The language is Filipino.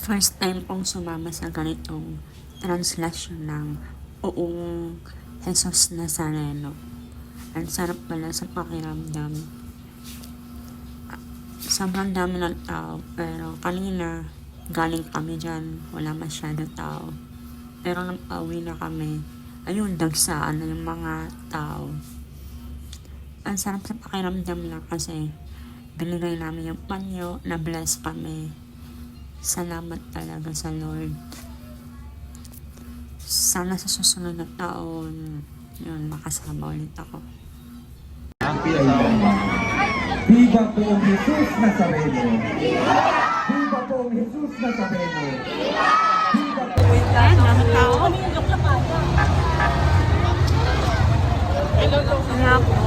First time kong sumama sa ganitong translation ng Uong Jesus Nazareno. Ang sarap pala sa pakiramdam. Sobrang dami ng tao, pero kanina galing kami dyan, wala masyado tao. Pero nang pauwi na kami, ayun, dagsaan na yung mga tao. Ang sarap sa pakiramdam lang kasi binigay namin yung panyo, na-bless kami. Salamat talaga sa Lord. Sana sa susunod na taon, yun, makasama ulit ako. Viva po ang Jesus Nazareno! Viva po ang Jesus Nazareno! Viva po Ayan, dami tao. Kaya po,